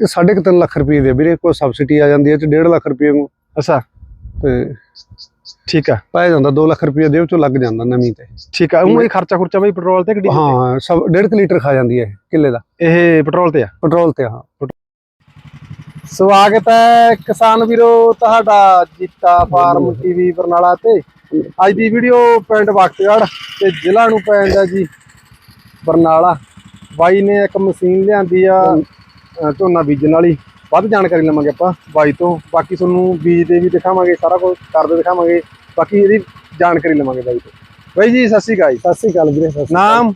ਇਹ ਸਾਢੇ ਕੁ ਤਿੰਨ ਲੱਖ ਰੁਪਏ ਦੇ ਵੀਰੇ ਕੋਈ ਸਬਸਿਡੀ ਆ ਜਾਂਦੀ ਹੈ ਚ 1.5 ਲੱਖ ਰੁਪਏ ਨੂੰ ਅੱਛਾ। ਤੇ ਠੀਕ ਆ। ਪੈ ਜਾਂਦਾ 2 ਲੱਖ ਰੁਪਏ ਦੇ ਵਿੱਚੋਂ ਲੱਗ ਜਾਂਦਾ ਨਵੀਂ ਤੇ। ਠੀਕ ਆ ਉਹ ਇਹ ਖਰਚਾ ਖੁਰਚਾ ਬਈ ਪੈਟਰੋਲ ਤੇ ਗੱਡੀ ਹਾਂ ਸਭ 1.5 ਲੀਟਰ ਖਾ ਜਾਂਦੀ ਹੈ ਕਿੱਲੇ ਦਾ। ਇਹ ਪੈਟਰੋਲ ਤੇ ਆ? ਪੈਟਰੋਲ ਤੇ ਹਾਂ। ਸਵਾਗਤ ਹੈ ਕਿਸਾਨ ਵੀਰੋ ਤੁਹਾਡਾ ਜੀਤਾ ਫਾਰਮ ਟੀਵੀ ਬਰਨਾਲਾ ਤੇ। ਅੱਜ ਦੀ ਵੀਡੀਓ ਪਿੰਡ ਬਖਤਗੜ੍ਹ ਤੇ ਜ਼ਿਲ੍ਹਾ ਨੂੰ ਪੈਂਦਾ ਜੀ ਬਰਨਾਲਾ। ਬਾਈ ਨੇ ਇੱਕ ਮਸ਼ੀਨ ਲਿਆਂਦੀ ਆ ਝੋਨਾ ਬੀਜਣ ਵਾਲੀ। ਵੱਧ ਜਾਣਕਾਰੀ ਲਵਾਂਗੇ ਆਪਾਂ ਬਾਈ ਤੋਂ। ਬਾਕੀ ਤੁਹਾਨੂੰ ਬੀਜ ਦੇ ਵੀ ਦਿਖਾਵਾਂਗੇ ਸਾਰਾ ਕੁਝ ਕਰਦੇ ਦਿਖਾਵਾਂਗੇ। ਬਾਕੀ ਇਹਦੀ ਜਾਣਕਾਰੀ ਲਵਾਂਗੇ ਬਾਈ ਤੋਂ। ਬਾਈ ਜੀ ਸਤਿ ਸ਼੍ਰੀ ਅਕਾਲ। ਜੀ ਸਤਿ ਸ੍ਰੀ ਅਕਾਲ ਵੀਰੇ ਸਤਿ ਸ੍ਰੀ। ਨਾਮ?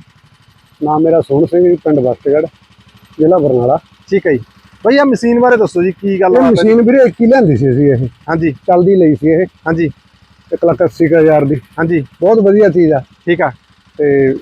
ਨਾਮ ਮੇਰਾ ਸੋਹਣ ਸਿੰਘ ਜੀ ਪਿੰਡ ਬਸਤਗੜ ਜ਼ਿਲ੍ਹਾ ਬਰਨਾਲਾ। ਠੀਕ ਹੈ ਜੀ। ਬਾਈ ਆ ਮਸ਼ੀਨ ਬਾਰੇ ਦੱਸੋ ਜੀ ਕੀ ਗੱਲ ਹੈ? ਮਸ਼ੀਨ ਵੀਰੇ ਇੱਕ ਹੀ ਲਿਆਂਦੀ ਸੀ ਅਸੀਂ ਇਹ। ਹਾਂਜੀ। ਚੱਲਦੀ ਲਈ ਸੀ ਇਹ। ਹਾਂਜੀ। 1 ਲੱਖ 80 ਕੁ ਹਜ਼ਾਰ ਦੀ। ਹਾਂਜੀ। ਬਹੁਤ ਵਧੀਆ ਚੀਜ਼ ਆ। ਠੀਕ ਆ। ਤੇ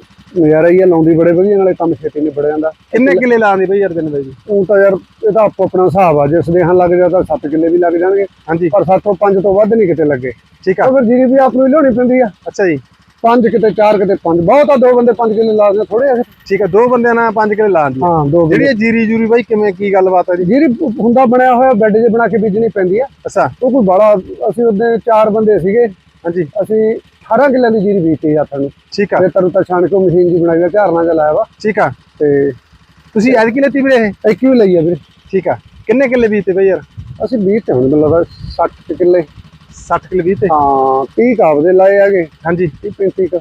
ਨਜ਼ਾਰਾ ਹੀ ਆ ਲਾਉਂਦੀ ਬੜੇ ਵਧੀਆ ਨਾਲੇ ਕੰਮ ਛੇਤੀ ਨਿਬੜ ਜਾਂਦਾ। ਕਿੰਨੇ ਕਿੱਲੇ ਲਾਉਂਦੇ ਬਈ ਯਾਰ ਦਿਨ ਬਾਈ ਜੀ? ਉਹ ਤਾਂ ਯਾਰ ਇਹਦਾ ਆਪੋ ਆਪਣਾ ਹਿਸਾਬ ਆ ਜੇ ਸਦੇਹਾਂ ਲੱਗ ਜਾ ਤਾਂ 7 ਕਿੱਲੇ ਵੀ ਲੱਗ ਜਾਣਗੇ। ਹਾਂਜੀ। ਪਰ 7 ਤੋਂ 5 ਤੋਂ ਵੱਧ ਨਹੀਂ ਕਿਤੇ ਲੱਗੇ। ਠੀਕ ਆ। ਫਿਰ ਜੀਰੀ ਵੀ ਆਪ ਨੂੰ ਹੀ ਲਿਆਉਣੀ ਪੈਂਦੀ ਆ। ਅੱਛਾ ਜੀ। 5 ਕਿਤੇ 4 ਕਿਤੇ 5 ਬਹੁਤ ਆ ਦੋ ਬੰਦੇ 5 ਕਿੱਲੇ ਲਾ ਦੇ ਥੋੜੇ ਆ ਠੀਕ ਆ ਦੋ ਬੰਦਿਆਂ ਨਾਲ ਪੰਜ ਕਿੱਲੇ ਲਾਉਂਦੀ ਹਾਂ ਦੋ ਜਿਹੜੀ ਇਹ ਜੀਰੀ ਜੂਰੀ ਬਾਈ ਕਿਵੇਂ ਕੀ ਗੱਲਬਾਤ ਹੈ ਜੀ? ਜੀਰੀ ਹੁੰਦਾ ਬਣਿਆ ਹੋਇਆ ਬੈੱਡ ਜੇ ਬਣਾ ਕੇ ਬੀਜਣੀ ਪੈਂਦੀ ਆ। ਅੱਛਾ। ਉਹ ਕੋਈ ਬੜਾ ਅਸੀਂ ਉਹਦੇ ਚਾਰ ਬੰਦੇ ਸੀਗੇ। ਹਾਂਜੀ। ਅਸੀਂ 18 ਕਿੱਲਿਆਂ ਦੀ ਜੀਰੀ ਬੀਜਤੀ ਹੱਥਾਂ ਨੂੰ। ਠੀਕ ਆ। ਤੇ ਤਰੂ ਤਾਂ ਛਾਣ ਕੇ ਮਸ਼ੀਨ ਜੀ ਬਣਾਈ ਦਾ ਝਾਰਨਾ ਜਿਹਾ ਲਾਇਆ ਵਾ। ਠੀਕ ਆ। ਤੇ ਤੁਸੀਂ ਐਦ ਕੀ ਲੈਤੀ ਵੀਰੇ ਇਹ? ਹੀ ਲਈ ਆ ਵੀਰੇ। ਠੀਕ ਆ। ਕਿੰਨੇ ਕਿੱਲੇ ਬੀਜਤੇ ਬਈ ਯਾਰ? ਅਸੀਂ ਬੀਜ ਤੇ ਹੁਣ ਲੱਗਦਾ 60 ਕੁ ਕਿੱਲੇ। 60 ਕਿੱਲੇ ਬੀਜਤੇ ਹਾਂ 30 ਕਾਬਦੇ ਲਾਏ ਆਗੇ ਹਾਂਜੀ। 30 35 ਕੁ।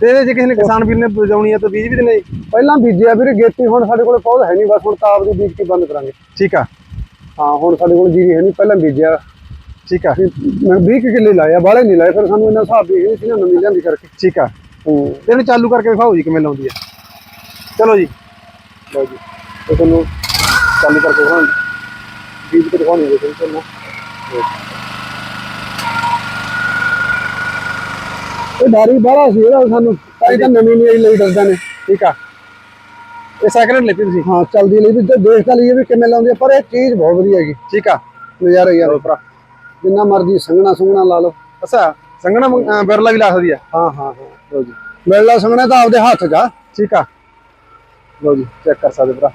ਤੇ ਜੇ ਕਿਸੇ ਨੇ ਕਿਸਾਨ ਵੀਰ ਨੇ ਬਜਾਉਣੀ ਆ ਤਾਂ ਬੀਜ ਵੀ ਦੇਣੇ? ਪਹਿਲਾਂ ਬੀਜਿਆ ਵੀਰੇ ਗੇਤੀ ਹੁਣ ਸਾਡੇ ਕੋਲ ਪੌਦ ਹੈ ਨਹੀਂ ਬਸ ਹੁਣ ਤਾਪ ਦੀ ਬੀਜ ਕੇ ਬੰਦ ਕਰਾਂਗੇ। ਠੀਕ ਆ। ਹਾਂ ਹੁਣ ਸਾਡੇ ਕੋਲ ਜੀਰੀ ਹੈ ਨਹੀਂ ਪਹਿਲਾਂ ਬੀਜਿਆ। ਠੀਕ ਆ। ਮੈਂ 20 ਕੁ ਕਿੱਲੇ ਲਾਇਆ ਬਾਹਲੇ ਨਹੀਂ ਲਾਏ ਫਿਰ ਸਾਨੂੰ ਇਹਨਾਂ ਹਿਸਾਬ ਦੀ ਸੀ ਨਾ ਨਵੀਂ ਲਿਆਂਦੀ ਕਰਕੇ। ਠੀਕ ਆ। ਇਹਨੂੰ ਚਾਲੂ ਕਰਕੇ ਦਿਖਾਓ ਜੀ ਕਿਵੇਂ ਲਾਉਂਦੀ ਆ। ਚਲੋ ਜੀ। ਲਓ ਜੀ। ਇਹ ਤੁਹਾਨੂੰ ਚਾਲੂ ਕਰਕੇ ਦਿਖਾਉਣ ਬੀਜ ਕੇ ਦਿਖਾਉਣੀ ਹੈ ਤੁਹਾਨੂੰ। ਇਹ ਡਾਰੀ ਬਾਹਲਾ ਸੀ ਇਹਦਾ ਸਾਨੂੰ ਤਾਂ ਇਹ ਤਾਂ ਨਵੀਂ ਨਹੀਂ ਆਈ ਲਈ ਦੱਸਦਾ ਨੇ। ਠੀਕ ਆ। ਇਹ ਸਾਈਕਲ ਹੈਂਡ ਲੈਤੀ ਤੁਸੀਂ। ਹਾਂ ਚਲਦੀ ਲਈ ਵੀ ਤੇ ਦੇਖ ਤਾਂ ਲਈਏ ਵੀ ਕਿਵੇਂ ਲਾਉਂਦੀ ਆ ਪਰ ਇਹ ਚੀਜ਼ ਬਹੁਤ ਵਧੀਆ ਹੈਗੀ। ਠੀਕ ਆ। ਨਜ਼ਾਰਾ ਯਾਰ ਜਿੰਨਾ ਮਰਜ਼ੀ ਸੰਗਣਾ ਸੰਗਣਾ ਲਾ ਲਓ। ਅੱਛਾ ਸੰਗਣਾ ਅ, ਬਿਰਲਾ ਵੀ ਲਾ ਸਕਦੀ ਆ? ਹਾਂ ਹਾਂ ਹਾਂ ਲਓ ਜੀ। ਮੇਲਾ ਸੰਗਣਾ ਤਾਂ ਆਪਦੇ ਹੱਥ 'ਚ ਆ। ਠੀਕ ਆ। ਲਓ ਜੀ ਚੈੱਕ ਕਰ ਸਕਦੇ ਭਰਾ।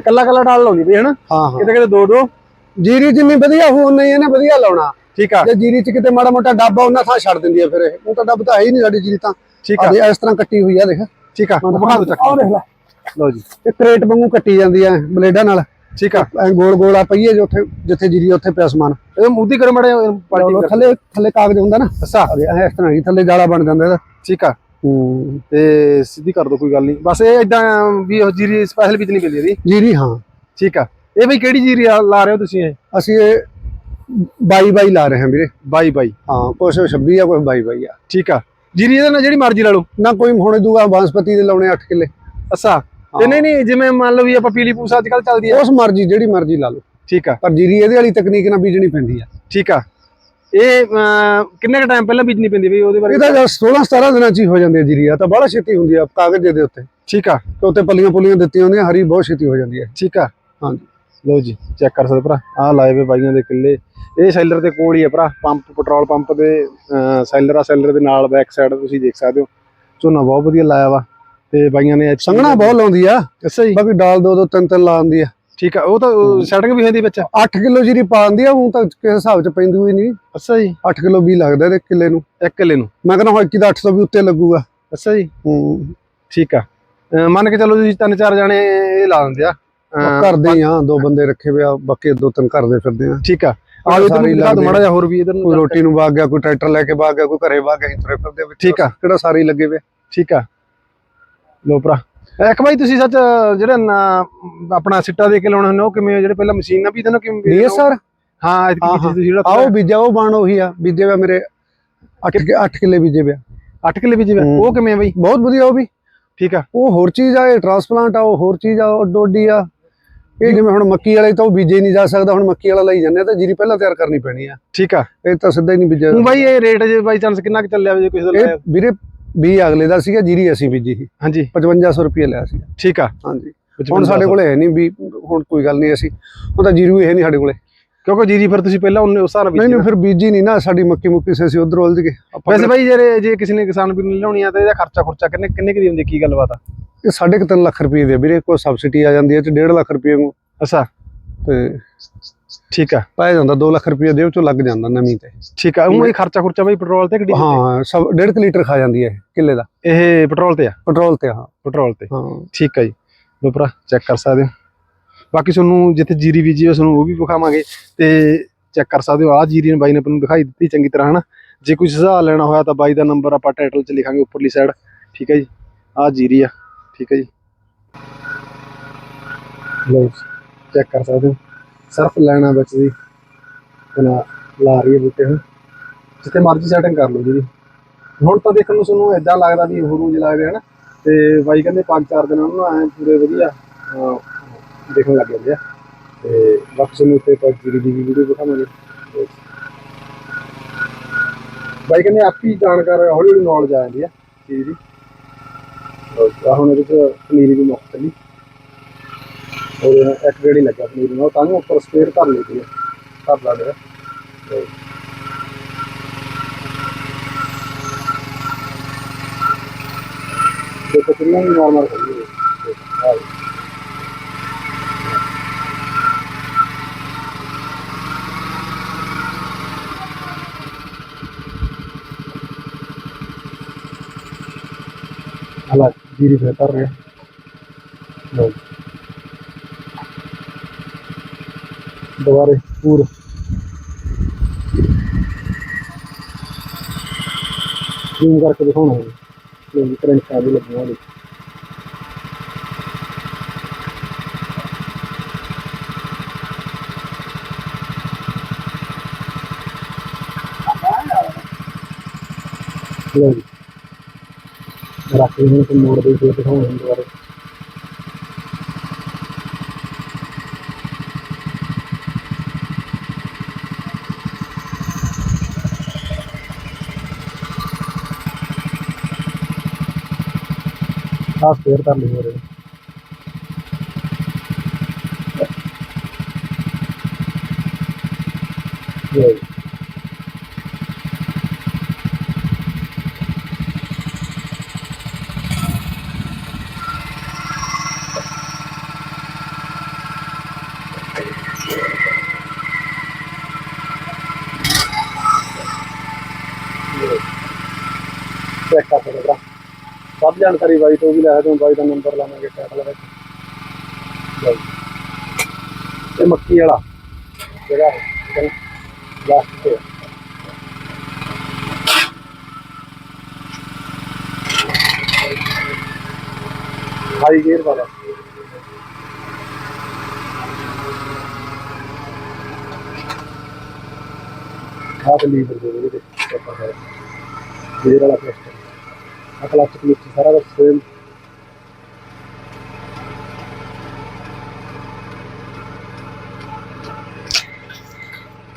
ਕੱਲਾ ਕੱਲਾ ਡਾਲ ਲਾਉਂਦੀ ਬਈ ਹਨਾ? ਹਾਂ ਹਾਂ। ਕਿਤੇ ਕਿਤੇ ਦੋ ਦੋ। ਜੀਰੀ ਜਿੰਨੀ ਵਧੀਆ ਹੋ ਨਹੀਂ ਇਹਨੇ ਵਧੀਆ ਲਾਉਣਾ। ਠੀਕ ਆ। ਜੇ ਜੀਰੀ 'ਚ ਕਿਤੇ ਮਾੜਾ ਮੋਟਾ ਡੱਬਾ ਉਹਨਾਂ ਥਾਂ ਛੱਡ ਦਿੰਦੀ ਆ ਫਿਰ ਇਹ। ਉਹ ਤਾਂ ਡੱਬ ਤਾਂ ਹੈ ਹੀ ਨਹੀਂ ਸਾਡੀ ਜੀਰੀ ਤਾਂ। ਠੀਕ ਆ। ਆਹ ਦੇਖ, ਇਸ ਤਰ੍ਹਾਂ ਕੱਟੀ ਹੋਈ ਆ ਦੇਖ। ਠੀਕ ਆ। ਵਿਖਾ ਦਿਓ ਚੱਕ ਲੈ। ਲਓ ਜੀ। ਇਹ ਕਰੇਟ ਵਾਂਗੂ ਕੱਟੀ ਜਾਂਦੀ ਆ ਬਲੇਡਾਂ ਨਾਲ। ਠੀਕ ਆ। ਐ ਗੋਲ ਗੋਲ ਆ ਪਈਏ ਜੋ ਉੱਥੇ ਜਿੱਥੇ ਜੀਰੀ ਉੱਥੇ ਪਿਆ ਸਮਾਨ। ਇਹ ਮੂਦੀ ਕਰੋ ਮੜੇ ਪਾਰਟੀ ਲਓ, ਥੱਲੇ ਥੱਲੇ ਕਾਗਜ਼ ਹੁੰਦਾ ਨਾ। ਅੱਛਾ। ਐ ਇਸ ਤਰ੍ਹਾਂ ਹੀ ਥੱਲੇ ਜਾਲਾ ਬਣ ਜਾਂਦਾ ਇਹਦਾ। ਠੀਕ ਆ। ਹੂੰ। ਤੇ ਸਿੱਧੀ ਕਰ ਦੋ ਕੋਈ ਗੱਲ ਨਹੀਂ। ਬਸ ਇਹ ਇਦਾਂ ਵੀ ਉਹ ਜੀਰੀ ਸਪੈਸ਼ਲ ਬੀਜਣੀ ਪੈਂਦੀ ਇਹਦੀ। ਜੀਰੀ ਹਾਂ। ਠੀਕ ਆ। ਇਹ ਬਈ ਕਿਹੜੀ ਜੀਰੀ ਲਾ ਰਹੇ ਹੋ ਤੁਸੀਂ ਇਹ? ਅਸੀਂ ਇਹ 22 22 ਲਾ ਰਹੇ ਹਾਂ ਵੀਰੇ। ਬਾਈ ਬਾਈ। ਹਾਂ ਕੁਛ 26 ਆ ਕੁਛ 22 22 ਆ। ਠੀਕ ਆ। ਜੀਰੀ ਇਹਦੇ ਨਾਲ ਜਿਹੜੀ ਮਰਜ਼ੀ ਲਾ ਲਓ। ਨਾ ਕੋਈ ਹੁਣ ਦੂਆ ਬਾਂਸਪਤੀ ਦੇ ਲਾਉਣੇ 8 ਕਿੱਲੇ। ਅੱਛਾ। ਤੇ ਨਹੀਂ ਨਹੀਂ ਜਿਵੇਂ ਮੰਨ ਲਓ ਵੀ ਆਪਾਂ ਪੀਲੀ ਪੂਸਾ ਅੱਜ ਕੱਲ ਚੱਲਦੀ ਆ। ਉਸ ਮਰਜ਼ੀ ਜਿਹੜੀ ਮਰਜ਼ੀ ਲਾ ਲਓ। ਠੀਕ ਆ। ਪਰ ਜੀਰੀ ਇਹਦੇ ਵਾਲੀ ਤਕਨੀਕ ਨਾਲ ਬੀਜਣੀ ਪੈਂਦੀ ਆ। ਠੀਕ ਆ। ਇਹ ਕਿੰਨੇ ਕ ਟਾਈਮ ਪਹਿਲਾਂ ਬੀਜਣੀ ਪੈਂਦੀ ਬਈ ਉਹਦੇ ਬਾਰੇ? ਇਹ ਤਾਂ ਜਦ 16 17 ਦਿਨਾਂ ਚ ਹੀ ਹੋ ਜਾਂਦੀ ਹੈ ਜੀਰੀ ਆ ਤਾਂ ਬੜਾ ਛੇਤੀ ਹੁੰਦੀ ਆ ਕਾਗਜ਼ ਦੇ ਉੱਤੇ। ਠੀਕ ਆ। ਤੇ ਉੱਤੇ ਪੱਲੀਆਂ ਪੁੱਲੀਆਂ ਦਿੱਤੀਆਂ ਹੁੰਦੀਆਂ ਹਰੀ ਬਹੁਤ ਛੇਤੀ ਹੋ ਜਾਂਦੀ ਹੈ ਠੀਕ ਆ। ਹਾਂਜੀ। ਲਓ ਜੀ ਚੈੱਕ ਕਰ ਸਕਦੇ ਭਰਾ। ਆਹ ਲਾਏ ਵੇ ਬਾਈਆਂ ਦੇ ਕਿੱਲੇ। ਇਹ ਸੈਲਰ ਦੇ ਕੋਲ ਹੀ ਆ ਭਰਾ ਪੰਪ ਪੈਟਰੋਲ ਪੰਪ ਦੇ ਸੈਲਰ ਆ ਸੈਲਰ ਦੇ ਨਾਲ ਬੈਕ ਸਾਈਡ ਤੁਸੀਂ ਦੇਖ ਸਕਦੇ ਹੋ। ਝੋਨਾ ਬਹੁਤ ਵਧੀਆ ਲਾਇਆ ਵਾ। ਤੇ ਬਾਈਆਂ ਨੇ ਸੰਘਣਾ ਬਹੁਤ ਲਾਉਂਦੀ ਆ। ਅੱਛਾ ਜੀ। ਬਾਕੀ ਡਾਲ ਦੋ ਦੋ ਤਿੰਨ ਤਿੰਨ ਲਾਉਂਦੀ ਆ। ਠੀਕ ਆ ਉਹ ਤਾਂ ਸੈਟਿੰਗ ਵੀ ਹੁੰਦੀ ਵਿੱਚ? 8 ਕਿਲੋ ਜੀਰੀ ਪਾਉਂਦੀ ਆ ਉਹ ਤਾਂ ਕਿਸੇ ਹਿਸਾਬ ਚ ਪੈਂਦੀ ਹੋਈ ਨਹੀਂ। ਅੱਛਾ ਜੀ। 8 ਕਿਲੋ ਵੀ ਲੱਗਦਾ ਇਹਦੇ ਕਿੱਲੇ ਨੂੰ। ਇੱਕ ਕਿੱਲੇ ਨੂੰ? ਮੈਂ ਕਹਿੰਦਾ ਹੁਣ 21 ਦਾ 800 ਵੀ ਉੱਤੇ ਲੱਗੂਗਾ। ਅੱਛਾ ਜੀ। ਹੂੰ। ਠੀਕ ਆ। ਮੰਨ ਕੇ ਚੱਲੋ ਤੁਸੀਂ ਤਿੰਨ ਚਾਰ ਜਾਣੇ ਇਹ ਲਾ ਦਿੰਦੇ ਆ। ਕਰਦੇ ਆ ਦੋ ਬੰਦੇ ਰੱਖੇ ਹੋਏ ਆ ਬਾਕੀ ਦੋ ਤਿੰਨ ਘਰ ਦੇ ਫਿਰਦੇ ਆ। ਠੀਕ ਆ। ਆ ਇਧਰ ਨੂੰ ਦਿਓ ਮਾੜਾ ਜਿਹਾ ਹੋਰ ਵੀ ਇਧਰ ਕੋਈ ਨੂੰ ਰੋਟੀ ਨੂੰ ਵਗ ਗਿਆ ਕੋਈ ਟਰੈਕਟਰ ਲੈ ਕੇ ਵਗ ਗਿਆ ਕੋਈ ਘਰੇ ਵਗ ਗਿਆ ਅਸੀਂ ਤੁਰੇ ਫਿਰਦੇ। ਠੀਕ ਆ। ਕਿਹੜਾ ਸਾਰੇ ਲੱਗੇ ਵੇ। ਠੀਕ ਆ। ਲੋ ਭਰਾ। ਇੱਕ ਬਾਈ ਤੁਸੀਂ ਸੱਚ ਜਿਹੜਾ ਆਪਣਾ ਸਿੱਟਾ ਦੇ ਕੇ ਲਾਉਣੇ ਹੁੰਦੇ ਉਹ ਕਿਵੇਂ ਜਿਹੜੇ ਪਹਿਲਾਂ ਮਸ਼ੀਨ ਨਾਲ ਵੀ ਨਾ ਕਿਵੇਂ ਇਹ? ਸਰ ਹਾਂ ਤੁਸੀਂ ਜਿਹੜਾ ਆਓ ਬੀਜਿਆ ਉਹ ਬਾਣ ਉਹੀ ਆ। ਬੀਜੇ ਵੇ ਮੇਰੇ 8 8 ਕਿੱਲੇ ਬੀਜੇ ਵੇ 8 ਕਿੱਲੇ ਬੀਜੇ ਵੇ। ਉਹ ਕਿਵੇਂ ਬਈ? ਬਹੁਤ ਵਧੀਆ ਉਹ ਵੀ। ਠੀਕ ਆ। ਉਹ ਹੋਰ ਚੀਜ਼ ਆ ਇਹ ਟਰਾਂਸਪਲਾਂਟ ਆ ਉਹ ਹੋਰ ਚੀਜ਼ ਆ ਉਹ ਡੋਡੀ ਆ। ਇਹ ਜਿਵੇਂ ਹੁਣ ਮੱਕੀ ਵਾਲੇ ਤਾਂ ਉਹ ਬੀਜੇ ਨਹੀਂ ਜਾ ਸਕਦਾ ਹੁਣ ਮੱਕੀ ਵਾਲਾ ਲਈ ਜਾਂਦੇ ਆ ਤਾਂ ਜੀਰੀ ਪਹਿਲਾਂ ਤਿਆਰ ਕਰਨੀ ਪੈਣੀ ਆ। ਠੀਕ ਆ। ਇਹ ਤਾਂ ਸਿੱਧਾ ਹੀ ਨਹੀਂ ਬੀਜਿਆ ਹੁਣ ਬਾਈ ਇਹ ਰੇਟ ਜੇ ਬਾਈ ਚਾਂਸ ਕਿੰਨਾ ਕੁ ਚੱਲਿਆ ਜੇ ਕਿਸੇ ਦਾ ਇਹ? ਵੀਰੇ ਵੀ ਅਗਲੇ ਦਾ ਸੀਗਾ ਜੀਰੀ ਅਸੀਂ ਬੀਜੀ ਸੀ। ਹਾਂਜੀ। 5500 ਰੁਪਏ ਲਿਆ ਸੀ ਠੀਕ ਆ। ਹਾਂਜੀ। ਹੁਣ ਸਾਡੇ ਕੋਲੇ ਹੈ ਨਹੀਂ ਵੀ ਹੁਣ ਕੋਈ ਗੱਲ ਨਹੀਂ ਅਸੀਂ ਹੁਣ ਤਾਂ ਜੀਰੀ ਹੀ ਹੈ ਨਹੀਂ ਸਾਡੇ ਕੋਲੇ। ਕਿਉਂਕਿ ਜੀਰੀ ਫਿਰ ਤੁਸੀਂ ਪਹਿਲਾਂ ਉਹਨੇ ਉਸ ਨਾਲ ਨਹੀਂ ਨਹੀਂ ਫਿਰ ਬੀਜੀ ਨਹੀਂ ਨਾ ਸਾਡੀ ਮੱਕੀ ਮੁੱਕੀ ਸੀ ਅਸੀਂ ਉਧਰ ਉਲਝ ਗਏ। ਵੈਸੇ ਬਾਈ ਜੇ ਜੇ ਕਿਸੇ ਨੇ ਕਿਸਾਨ ਵੀਰ ਨੇ ਲਾਉਣੀ ਆ ਤਾਂ ਇਹਦਾ ਖਰਚਾ ਖੁਰਚਾ ਕਿੰਨੇ ਕਿੰਨੇ ਕੁ ਹੁੰਦੀ ਕੀ ਗੱਲਬਾਤ ਆ? ਇਹ ਸਾਢੇ ਕੁ ਤਿੰਨ ਲੱਖ ਰੁਪਏ ਦੇ ਵੀਰੇ ਕੋਈ ਸਬਸਿਡੀ ਆ ਜਾਂਦੀ ਹੈ ਚ 1.5 ਲੱਖ ਰੁਪਏ ਨੂੰ ਅੱਛਾ। ਤੇ ਠੀਕ ਆ। ਪੈ ਜਾਂਦਾ 2 ਲੱਖ ਰੁਪਏ ਦੇ ਵਿੱਚੋਂ ਲੱਗ ਜਾਂਦਾ ਨਵੀਂ ਤੇ। ਠੀਕ ਆ ਉਹ ਇਹ ਖਰਚਾ ਖੁਰਚਾ ਬਈ ਪੈਟਰੋਲ ਤੇ ਗੱਡੀ ਹਾਂ ਸਭ 1.5 ਲੀਟਰ ਖਾ ਜਾਂਦੀ ਹੈ ਇਹ ਕਿੱਲੇ ਦਾ। ਇਹ ਪੈਟਰੋਲ ਤੇ ਆ? ਪੈਟਰੋਲ ਤੇ ਹਾਂ। ਪੈਟਰੋਲ ਤੇ। ਹਾਂ। ਠੀਕ ਆ ਜੀ। ਲੋ ਭਰਾ ਚੈੱਕ ਕਰ ਸਕਦੇ ਹੋ। ਬਾਕੀ ਤੁਹਾਨੂੰ ਜਿੱਥੇ ਜੀਰੀ ਬੀਜੀ ਹੈ ਤੁਹਾਨੂੰ ਉਹ ਵੀ ਵਿਖਾਵਾਂਗੇ ਤੇ ਚੈੱਕ ਕਰ ਸਕਦੇ ਹੋ। ਆਹ ਜੀਰੀ ਨੇ ਬਾਈ ਨੇ ਆਪਾਂ ਨੂੰ ਦਿਖਾਈ ਦਿੱਤੀ ਚੰਗੀ ਤਰ੍ਹਾਂ ਹਨਾ? ਜੇ ਕੋਈ ਸੁਝਾਅ ਲੈਣਾ ਹੋਇਆ ਤਾਂ ਬਾਈ ਦਾ ਨੰਬਰ ਆਪਾਂ ਟਾਈਟਲ 'ਚ ਲਿਖਾਂਗੇ ਉੱਪਰਲੀ ਸਾਈਡ। ਠੀਕ ਹੈ ਜੀ? ਆਹ ਜੀਰੀ ਆ। ਠੀਕ ਹੈ ਜੀ? ਲੋ ਚੈੱਕ ਕਰ ਸਕਦੇ ਹੋ। ਸਰਫ ਲੈਣਾ ਵਿੱਚ ਦੀ ਲਾ ਰਹੀ ਹੈ ਬੂਟੇ ਨੂੰ। ਜਿੱਥੇ ਮਰਜ਼ੀ ਸੈਟਿੰਗ ਕਰ ਲਓ ਜੀ। ਹੁਣ ਤਾਂ ਦੇਖਣ ਨੂੰ ਤੁਹਾਨੂੰ ਇਦਾਂ ਲੱਗਦਾ ਵੀ ਹੋਰੂ ਜਿਹਾ ਲੱਗਦੇ ਹੈ ਨਾ ਤੇ ਬਾਈ ਕਹਿੰਦੇ ਪੰਜ ਚਾਰ ਦਿਨਾਂ ਨੂੰ ਐ ਪੂਰੇ ਵਧੀਆ ਦੇਖਣ ਲੱਗ ਜਾਂਦੇ ਆ। ਤੇ ਬਾਕੀ ਤੁਹਾਨੂੰ ਉੱਤੇ ਪਰ ਜੀਰੀ ਦੀ ਵੀਡੀਓ ਦਿਖਾਵਾਂਗੇ। ਬਾਈ ਕਹਿੰਦੇ ਆਪੀ ਜਾਣਕਾਰ ਹੌਲੀ ਹੌਲੀ ਨੌਲੇਜ ਆ ਜਾਂਦੀ ਆ। ਚੀਜ਼ ਦੀ ਹੁਣ ਇਹਦੇ ਚ ਪਨੀਰੀ ਦੀ ਮੁੱਖ ਚੱਲੀ ਔਰ ਇੱਕ ਗੇੜੀ ਲੱਗਾ ਪਨੀਰੀ ਨਾਲ ਤਾਂ ਨੂੰ ਉੱਪਰ ਸਪੇਅਰ ਕਰ ਲਈ ਦੀ ਕਰ ਲਾ ਲਿਆ। ਦੇਖੋ ਕਿੰਨਾ ਨਾਰਮਲ ਕਰੀ ਹੈ ਹਲਾ, ਜੀਰੀ ਫੇਰ ਰਿਹਾ ਲਓ ਦੁਬਾਰੇ, ਪੂਰ। ਜ਼ੂਮ ਕਰਕੇ ਦਿਖਾਉਣਾ ਹੈ। ਲੋਕ ਕਰੰਟ ਆ ਲੱਗਣਾ ਉਹਦੇ ਲਓ ਜੀ। ਰੱਖ ਲਈ ਹੁਣ ਮੋੜ ਦੇ ਕੇ ਦਿਖਾਉਣਾ ਹੈ ਦੁਬਾਰੇ। ਖਾਸ ਫੇਰ ਕਰ ਲਈ ਹੋਰ ਲਓ ਜੀ ਚੈੱਕ ਕਰ ਸਕਦੇ ਭਰਾ ਸਭ ਜਾਣਕਾਰੀ ਬਾਈ ਤੋਂ ਵੀ ਲੈ ਸਕਦੇ ਹੋ ਬਾਈ ਦਾ ਨੰਬਰ ਲਾਵਾਂਗੇ ਟਾਈਟਲ ਵਿੱਚ। ਲਓ ਜੀ। ਇਹ ਮੱਕੀ ਵਾਲਾ। ਜਿਹੜਾ ਲਾਸਟ ਤੇ ਹੈ। ਹਾਈ ਗੇਅਰ ਵਾਲਾ। ਆਹ ਲੀਵਰ ਦੇ ਇਹਦੇ ਆਪਾਂ ਵਾਲਾ ਪਲਸਟਰ ਆ ਕਲਚ ਸਾਰਾ ਦਾ ਸੇਮ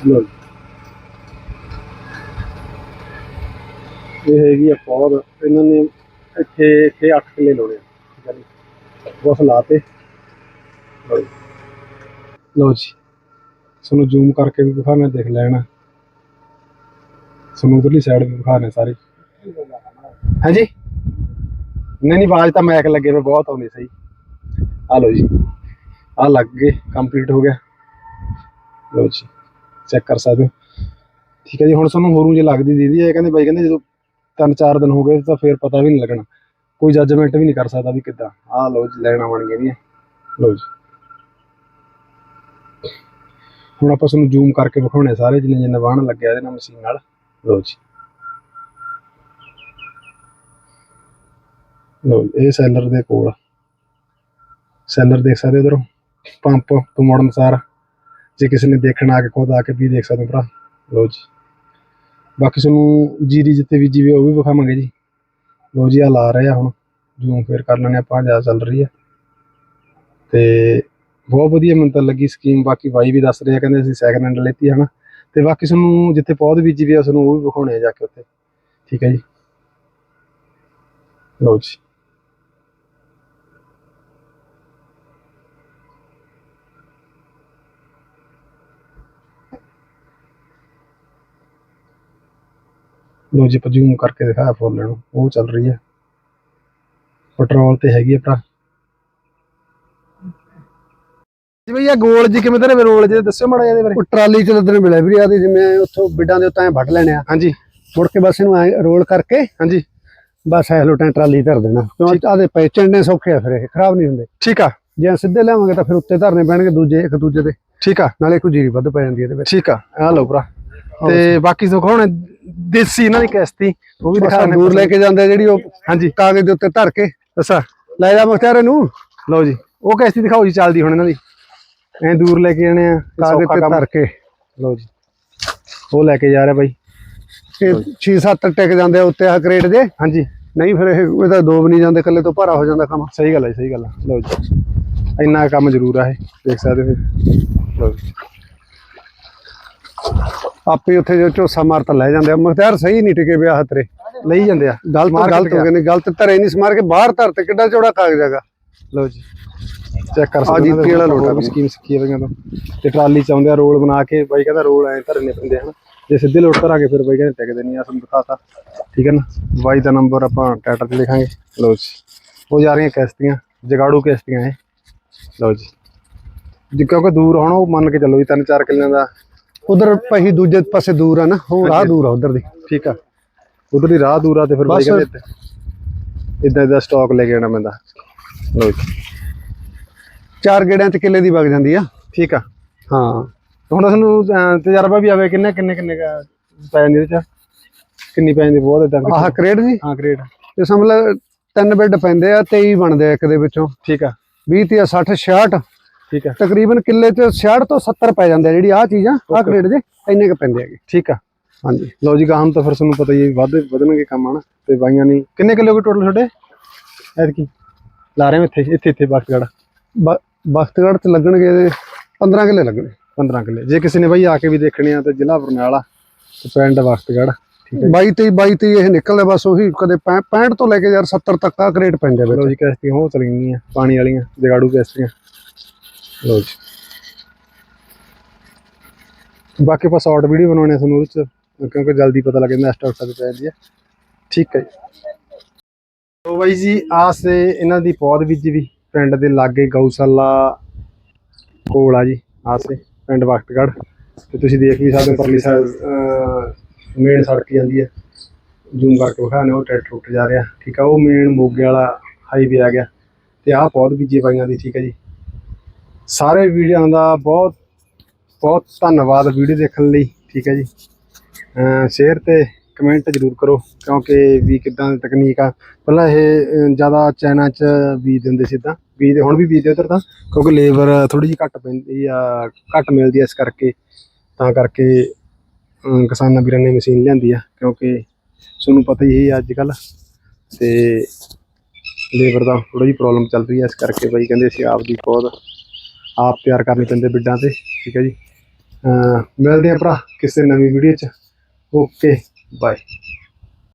ਲੋ ਇਹ ਹੈਗੀ ਆ ਪੌਦ। ਇਹਨਾਂ ਨੇ ਇੱਥੇ ਇੱਥੇ 8 ਕਿੱਲੇ ਲਾਉਣੇ ਆ। ਠੀਕ ਆ ਜੀ। ਬਸ ਲਾਤੇ। ਲਓ ਜੀ। ਜੀ। ਤੁਹਾਨੂੰ ਜ਼ੂਮ ਕਰਕੇ ਵੀ ਦਿਖਾਣਾ ਦੇਖ ਲੈਣਾ। ਤੁਹਾਨੂੰ ਉਧਰਲੀ ਸਾਈਡ ਵੀ ਦਿਖਾਣੇ ਸਾਰੇ। ਹਾਂਜੀ? ਨਹੀਂ ਨਹੀਂ, ਆਵਾਜ਼ ਤਾਂ ਮੈਕ ਲੱਗੇ ਵੇ, ਬਹੁਤ ਆਉਂਦੀ ਸਹੀ। ਆ ਲਓ ਜੀ। ਆ ਲੱਗ ਗਏ ਕੰਪਲੀਟ ਹੋ ਗਿਆ। ਲਓ ਜੀ ਚੈੱਕ ਕਰ ਸਕਦੇ ਹੋ। ਠੀਕ ਹੈ ਜੀ, ਹੁਣ ਤੁਹਾਨੂੰ ਹੋਰੂ ਜੇ ਲੱਗਦੀ ਦੀਦੀ, ਇਹ ਕਹਿੰਦੇ ਬਾਈ, ਕਹਿੰਦੇ ਜਦੋਂ ਤਿੰਨ ਚਾਰ ਦਿਨ ਹੋ ਗਏ ਤਾਂ ਫੇਰ ਪਤਾ ਵੀ ਨਹੀਂ ਲੱਗਣਾ। ਕੋਈ ਜੱਜਮੈਂਟ ਵੀ ਨਹੀਂ ਕਰ ਸਕਦਾ ਵੀ ਕਿੱਦਾਂ। ਆ ਲਓ ਜੀ ਲੈਣਾ ਬਣ ਗਈਆਂ ਲਓ ਜੀ। ਹੁਣ ਆਪਾਂ ਤੁਹਾਨੂੰ ਜ਼ੂਮ ਕਰਕੇ ਵਿਖਾਉਣੇ ਸਾਰੇ ਜਿੰਨੇ ਜਿੰਨੇ ਵਾਹਣ ਲੱਗਿਆ ਇਹਦੇ ਨਾਲ ਮਸ਼ੀਨ ਨਾਲ। ਲਓ ਜੀ। ਲੋ ਜੀ, ਇਹ ਸੈਲਰ ਦੇ ਕੋਲ ਸੈਲਰ ਦੇਖ ਸਕਦੇ ਉਧਰੋਂ ਪੰਪ ਤੋਂ ਮੁੜਨ ਸਾਰ ਜੇ ਕਿਸੇ ਨੇ ਦੇਖਣਾ ਆ ਕੇ ਖੁਦ ਆ ਕੇ ਵੀ ਦੇਖ ਸਕਦੇ ਭਰਾ। ਲਓ ਜੀ। ਬਾਕੀ ਤੁਹਾਨੂੰ ਜੀਰੀ ਜਿੱਥੇ ਬੀਜੀ ਵੀ ਉਹ ਵੀ ਵਿਖਾਵਾਂਗੇ ਜੀ। ਲਓ ਜੀ ਆ ਲਾ ਰਹੇ ਆ ਹੁਣ। ਜੂਮ ਫੇਰ ਕਰ ਲੈਣੇ ਆਪਾਂ ਜਾ ਚੱਲ ਰਹੀ ਆ। ਤੇ ਬਹੁਤ ਵਧੀਆ ਮੈਨੂੰ ਤਾਂ ਲੱਗੀ ਸਕੀਮ ਬਾਕੀ ਬਾਈ ਵੀ ਦੱਸ ਰਹੇ ਕਹਿੰਦੇ ਅਸੀਂ ਸੈਕਿੰਡ ਹੈਂਡ ਲੈਤੀ ਹਨਾ। ਤੇ ਬਾਕੀ ਤੁਹਾਨੂੰ ਜਿੱਥੇ ਪੌਦ ਬੀਜੀ ਵੀ ਆ ਤੁਹਾਨੂੰ ਉਹ ਵੀ ਵਿਖਾਉਣੇ ਆ ਜਾ ਕੇ ਉੱਥੇ। ਠੀਕ ਹੈ ਜੀ। ਲਓ ਜੀ। ਲੋ ਜੀ ਆਪਾਂ ਜ਼ੂਮ ਕਰਕੇ ਦਿਖਾਇਆ ਫੁੱਲ ਨੂੰ ਉਹ ਚੱਲ ਰਹੀ ਹੈ। ਪੈਟਰੋਲ ਤੇ ਹੈਗੀ ਆ ਭਰਾ। ਜੀ ਭਈਆ ਗੋਲ ਜੀ ਕਿਵੇਂ ਤੇਰੇ ਰੋਲ ਜੇ ਦੱਸਿਓ ਮਾੜਾ ਜਿਹਾ ਇਹਦੇ ਬਾਰੇ। ਉਹ ਟਰਾਲੀ ਚ ਲੱਦਣ ਮਿਲਿਆ ਵੀਰੇ ਆਦੀ ਜਿਵੇਂ ਉੱਥੋਂ ਬਿੱਡਾਂ ਦੇ ਉੱਤੇ ਐਂ ਵੱਢ ਲੈਣੇ ਆ। ਹਾਂਜੀ। ਮੁੜ ਕੇ ਬਸ ਇਹਨੂੰ ਐਂ ਰੋਲ ਕਰਕੇ ਹਾਂਜੀ। ਬਸ ਐ ਲੋਟਾਂ ਟਰਾਲੀ ਧਰ ਦੇਣਾ। ਕਿਉਂ ਆਦੇ ਪੈ ਚੰਡੇ ਸੌਖੇ ਆ ਫਿਰ ਇਹ ਖਰਾਬ ਨਹੀਂ ਹੁੰਦੇ। ਠੀਕ ਆ। ਜੇ ਸਿੱਧੇ ਲਿਆਵਾਂਗੇ ਤਾਂ ਫਿਰ ਉੱਤੇ ਧਰਨੇ ਪੈਣਗੇ ਦੂਜੇ ਇੱਕ ਦੂਜੇ ਦੇ। ਠੀਕ ਆ। ਨਾਲੇ ਕੋਈ ਜੀਰੀ ਵੱਧ ਪੈ ਜਾਂਦੀ ਇਹਦੇ ਵਿੱਚ। ਠੀਕ ਆ। ਆ ਲਓ ਭਰਾ। ਤੇ ਬਾਕੀ ਸੁਖ ਹੁਣ ਦੇਸੀ ਇਹਨਾਂ ਦੀ ਕਿਸ਼ਤੀ ਉਹ ਵੀ ਦਿਖਾ ਦੂਰ ਲੈ ਕੇ ਜਾਂਦੇ ਜਿਹੜੀ ਉਹ ਹਾਂਜੀ। ਕਾਗਜ਼ ਦੇ ਉੱਤੇ ਧਰ ਕੇ। ਅੱਛਾ। ਲੈ ਜਾ ਮੁਖਤਿਆਰ ਇਹਨੂੰ ਲਓ ਜੀ। ਉਹ ਕਿਸ਼ਤੀ ਦਿਖਾਓ ਜੀ ਚੱਲਦੀ ਹੁਣ ਇਹਨਾਂ ਦੀ। ਐ ਦੂਰ ਲੈ ਕੇ ਜਾਣੇ ਆ ਕਾਗਜ਼ ਤੇ। ਧਰ ਕੇ। ਲਓ ਜੀ। ਉਹ ਲੈ ਕੇ ਜਾ ਰਿਹਾ ਬਾਈ। ਇਹ 6-7 ਟਿਕ ਜਾਂਦੇ ਉੱਤੇ ਆ ਕਰੇਟ ਜੇ। ਹਾਂਜੀ। ਨਹੀਂ ਫਿਰ ਇਹ ਇਹ ਤਾਂ ਦੋ ਵੀ ਨਹੀਂ ਜਾਂਦੇ ਇਕੱਲੇ ਤੋਂ ਭਾਰਾ ਹੋ ਜਾਂਦਾ ਕੰਮ। ਸਹੀ ਗੱਲ ਹੈ ਸਹੀ ਗੱਲ ਹੈ ਲਓ ਜੀ। ਇੰਨਾ ਕੰਮ ਜ਼ਰੂਰ ਆ ਇਹ ਦੇਖ ਸਕਦੇ ਹੋ। ਲਓ ਜੀ। ਆਪੇ ਉੱਥੇ ਜੋ ਝੋਸਾ ਮਾਰ ਤਾਂ ਲੈ ਜਾਂਦੇ ਆ। ਮੁਖਤਿਆਰ ਸਹੀ ਨਹੀਂ ਟਿਕੇ ਵਿਆਹ ਤੇਰੇ। ਲਈ ਜਾਂਦੇ ਆ। ਗਲਤ ਗਲਤ ਹੋ ਗਏ ਨੇ ਗਲਤ ਧਰੇ ਨਹੀਂ ਸਮਾਰ ਕੇ ਬਾਹਰ ਧਰ ਤੇ ਕਿੱਡਾ ਚੌੜਾ ਕਾਗਜ਼ ਹੈਗਾ। ਲਓ ਜੀ। ਚੈੱਕ ਕਰ ਸਕਦੇ ਜੀਤੀ ਵਾਲਾ ਲੋਟਾ ਵੀ। ਸਕੀਮ ਸਿੱਖੀ ਹੈ ਬਈਆਂ ਤੋਂ। ਤੇ ਟਰਾਲੀ ਚ ਆਉਂਦੇ ਆ ਰੋਲ ਬਣਾ ਕੇ ਬਾਈ ਕਹਿੰਦਾ ਰੋਲ ਐ ਧਰਨੇ ਪੈਂਦੇ ਹਨ। ਜੇ ਸਿੱਧੇ ਲੋਟ ਧਰਾਂਗੇ ਫਿਰ ਬਾਈ ਕਹਿੰਦੇ ਟਿਕਦੇ ਨਹੀਂ ਆ ਤੁਹਾਨੂੰ ਦਿਖਾਤਾ। ਠੀਕ ਹੈ ਨਾ? ਬਾਈ ਦਾ ਨੰਬਰ ਆਪਾਂ ਟਾਟਾ ਤੇ ਲਿਖਾਂਗੇ। ਲਓ ਜੀ। ਉਹ ਜਾ ਰਹੀਆਂ ਕਿਸ਼ਤੀਆਂ ਜਗਾੜੂ ਕਿਸ਼ਤੀਆਂ ਇਹ। ਲਓ ਜੀ। ਜੀ ਕਿਉਂਕਿ ਦੂਰ ਹੋਣਾ ਉਹ ਮੰਨ ਕੇ ਚੱਲੋ ਵੀ ਤਿੰਨ ਚਾਰ ਕਿੱਲਿਆਂ ਦਾ ਉਧਰ ਪਹੀ ਦੂਜੇ ਪਾਸੇ ਦੂਰ ਆ ਨਾ ਉਹ ਰਾਹ ਦੂਰ ਆ ਉਧਰ ਦੀ। ਠੀਕ ਆ। ਉਧਰ ਦੀ ਰਾਹ ਦੂਰ ਆ ਤੇ ਫਿਰ ਬਾਈ। ਕਹਿੰਦੇ ਇਦਾਂ ਇਦਾਂ ਸਟਾਕ ਲੈ ਕੇ ਆਉਣਾ ਪੈਂਦਾ। ਜੀ। ਚਾਰ ਗੇੜਿਆਂ ਤੇ ਕਿੱਲੇ ਦੀ ਵਗ ਜਾਂਦੀ ਆ। ਠੀਕ ਆ। ਹਾਂ। ਹੁਣ ਤੁਹਾਨੂੰ ਤਜਰਬਾ ਵੀ ਆਵੇ ਕਿੰਨੇ ਕਿੰਨੇ ਕਿੰਨੇ ਪੈ ਜਾਂਦੀ ਇਹਦੇ ਚ? ਕਿੰਨੀ ਪੈ ਜਾਂਦੀ ਬਹੁਤ ਇਦਾਂ ਆਹ ਕਰੇਟ ਜੀ? ਹਾਂ ਗ੍ਰੇਡ ਇਹ ਸਮਝ ਲੈ ਤਿੰਨ ਬੈੱਡ ਪੈਂਦੇ ਆ 23 ਬਣਦੇ ਆ ਇੱਕ ਦੇ ਵਿੱਚੋਂ। ਠੀਕ ਆ। 20 ਤੇ 60 66 ਠੀਕ ਆ। ਤਕਰੀਬਨ ਕਿੱਲੇ ਚ 66 ਤੋਂ 70 ਪੈ ਜਾਂਦੇ ਆ ਜਿਹੜੀ ਆ ਚੀਜ਼ਾਂ ਆ ਕਰੇਟ ਜੇ ਇੰਨੇ ਕ ਪੈਂਦੇ ਹੈਗੇ। ਠੀਕ ਆ। ਹਾਂਜੀ। ਲਓ ਜੀ ਗਾਹਾਂ ਤਾਂ ਫਿਰ ਤੁਹਾਨੂੰ ਪਤਾ ਹੀ ਹੈ ਵੱਧ ਵਧਣਗੇ ਕੰਮ ਹਨਾ? ਤੇ ਬਾਈਆਂ ਨੇ। ਕਿੰਨੇ ਕਿਲੋ ਕੇ ਟੋਟਲ ਤੁਹਾਡੇ? ਐਤਕੀ। ਲਾ ਰਹੇ ਹੋ ਇੱਥੇ ਇੱਥੇ ਇੱਥੇ ਬਖਤਗੜ ਬ- ਬਖਤਗੜ੍ਹ ਚ ਲੱਗਣਗੇ ਇਹਦੇ 15 ਕਿੱਲੇ ਲੱਗਣੇ। 15 ਕਿੱਲੇ। ਜੇ ਕਿਸੇ ਨੇ ਬਾਈ ਆ ਕੇ ਵੀ ਦੇਖਣੇ ਆ ਤਾਂ ਜ਼ਿਲ੍ਹਾ ਬਰਨਾਲਾ ਤੇ ਪਿੰਡ ਬਖਤਗੜ ਠੀਕ ਹੈ 22 23 22 23 ਇਹ ਨਿਕਲਦੇ ਬਸ ਉਹੀ ਕਦੇ 65 ਤੋਂ ਲੈ ਕੇ ਯਾਰ 70 ਤੱਕ ਆ ਕਰੇਟ ਪੈਂਦੇ ਵਿੱਚ। ਲਓ ਜੀ ਕਿਸ਼ਤੀਆਂ ਹੋ ਚਲੀਆਂ ਪਾਣੀ ਵਾਲੀਆਂ ਜਗਾੜੂ ਕਿਸ਼ਤੀਆਂ। ਲਓ ਜੀ। ਬਾਕੀ ਆਪਾਂ ਸ਼ਾਰਟ ਵੀਡੀਓ ਬਣਾਉਣੇ ਆ ਤੁਹਾਨੂੰ ਉਹਦੇ ਚ, ਕਿਉਂਕਿ ਜਲਦੀ ਪਤਾ ਲੱਗ ਜਾਂਦਾ ਸਟਾਕ ਤੇ ਪੈ ਜਾਂਦੀ ਹੈ ਠੀਕ ਹੈ ਜੀ। ਬਾਈ ਜੀ ਆਸ ਤੇ ਇਹਨਾਂ ਦੀ ਪੌਦ ਬੀਜੀ ਵੀ, ਪਿੰਡ ਦੇ ਲਾਗੇ ਗਊਸ਼ਾਲਾ ਕੋਲ ਆ ਜੀ ਆਸੇ ਪਿੰਡ ਵਕਤਗੜ ਤੇ ਤੁਸੀਂ ਦੇਖ ਵੀ ਸਕਦੇ ਹੋ ਪਰਲੀ ਸਾਈਡ ਮੇਨ ਸੜਕ ਜਾਂਦੀ ਹੈ। ਜ਼ੂਮ ਕਰਕੇ ਵਿਖਾਣੇ ਉਹ ਟਰੈਕਟਰ ਉੱਟ ਜਾ ਰਿਹਾ। ਠੀਕ ਆ, ਉਹ ਮੇਨ ਮੋਗੇ ਵਾਲਾ ਹਾਈਵੇ ਆ ਗਿਆ। ਤੇ ਆਹ ਪੌਦ ਬੀਜੇ ਪਾਈਆਂ ਦੀ, ਠੀਕ ਹੈ ਜੀ। ਸਾਰੇ ਵੀਡੀਓ ਦਾ ਬਹੁਤ ਬਹੁਤ ਧੰਨਵਾਦ ਵੀਡੀਓ ਦੇਖਣ ਲਈ, ਠੀਕ ਹੈ ਜੀ। ਸ਼ੇਅਰ ਤੇ ਕਮੈਂਟ ਜ਼ਰੂਰ ਕਰੋ, ਕਿਉਂਕਿ ਵੀ ਕਿਦਾਂ ਦੀ ਤਕਨੀਕ ਆ। ਪਹਿਲਾਂ ਇਹ ਜ਼ਿਆਦਾ ਚਾਈਨਾ ਚ ਬੀਜ ਦਿੰਦੇ ਸੀ ਤਾਂ ਬੀਜ ਹੁਣ ਵੀ ਬੀਜਦੇ ਉਧਰ ਤਾਂ, ਕਿਉਂਕਿ ਲੇਬਰ ਥੋੜੀ ਜਿਹੀ ਘੱਟ ਪੈਂਦੀ ਆ, ਘੱਟ ਮਿਲਦੀ ਆ ਇਸ ਕਰਕੇ। ਤਾਂ ਕਰਕੇ ਕਿਸਾਨਾਂ ਵੀਰਾਂ ਨੇ ਮਸ਼ੀਨ ਲਿਆਂਦੀ ਆ, ਕਿਉਂਕਿ ਤੁਹਾਨੂੰ ਪਤਾ ਹੀ ਹੈ ਅੱਜ ਕੱਲ ਤੇ ਲੇਬਰ ਦਾ ਥੋੜੀ ਜਿਹੀ ਪ੍ਰੋਬਲਮ ਚੱਲ ਰਹੀ ਹੈ ਇਸ ਕਰਕੇ ਬਾਈ ਕਹਿੰਦੇ ਸੀ ਆਪ ਦੀ ਪੌਦ ਆਪ ਤਿਆਰ ਕਰਨੇ ਪੈਂਦੇ ਬਿੱਡਾਂ ਤੇ, ਠੀਕ ਹੈ ਜੀ। ਮਿਲਦੇ ਆ ਭਰਾ ਕਿਸੇ ਨਵੀਂ ਵੀਡੀਓ 'ਚ। Okay bye